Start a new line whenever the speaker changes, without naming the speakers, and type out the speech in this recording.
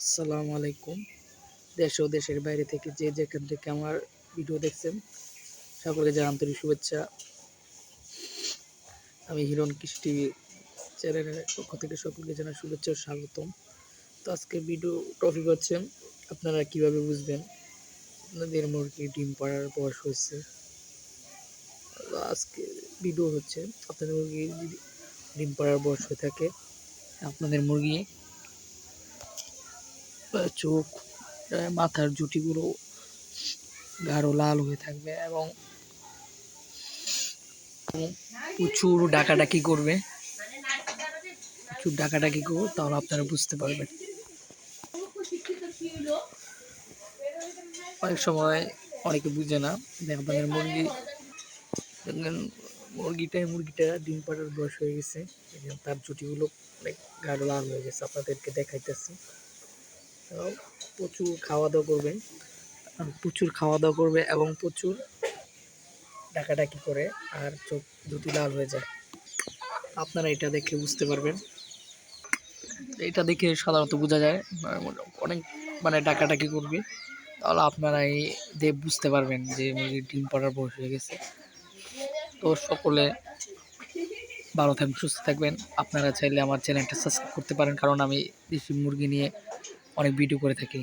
আসসালামু আলাইকুম। দেশ ও দেশের বাইরে থেকে যে যেখান থেকে আমার ভিডিও দেখছেন, সকলকে জানাই আন্তরিক শুভেচ্ছা। আমি হিরণ কৃষি টিভি চ্যানেলের পক্ষ থেকে সকলকে জানাই শুভেচ্ছা স্বাগতম। তো আজকে ভিডিও টপিক হচ্ছে, আপনারা কীভাবে বুঝবেন আপনাদের মুরগি ডিম পাড়ার বয়স হয়েছে? আজকে ভিডিও হচ্ছে, আপনাদের মুরগি যদি ডিম পাড়ার বয়স হয়ে থাকে, আপনাদের মুরগি চোখ মাথার জুটিগুলো গাঢ় লাল হয়ে থাকবে এবং প্রচুর ডাকাডাকি করবে। প্রচুর ডাকাডাকি করবে, তাহলে আপনারা বুঝতে পারবেন। অনেক সময় অনেকে বুঝে না, যে আপনাদের মুরগি দেখবেন মুরগিটা মুরগিটা ডিম পাড়ার বয়স হয়ে গেছে তার জুটিগুলো অনেক গাঢ় লাল হয়ে গেছে, আপনাদেরকে দেখাইতেছি। প্রচুর খাওয়া দাওয়া করবেন প্রচুর খাওয়া দাওয়া করবে এবং প্রচুর ডাকাডাকি করে আর চোখ দুটি লাল হয়ে যায়। আপনারা এটা দেখে বুঝতে পারবেন। এটা দেখে সাধারণত বোঝা যায় মানে অনেক মানে ডাকাডাকি করবে। তাহলে আপনারা এই দিয়ে বুঝতে পারবেন যে মুরগির ডিম পাড়ার বয়স হয়ে গেছে। তো সকলে ভালো থাকবেন, সুস্থ থাকবেন। আপনারা চাইলে আমার চ্যানেলটা সাবস্ক্রাইব করতে পারেন, কারণ আমি দেশি মুরগি নিয়ে অনেক ভিডিও করে থাকি।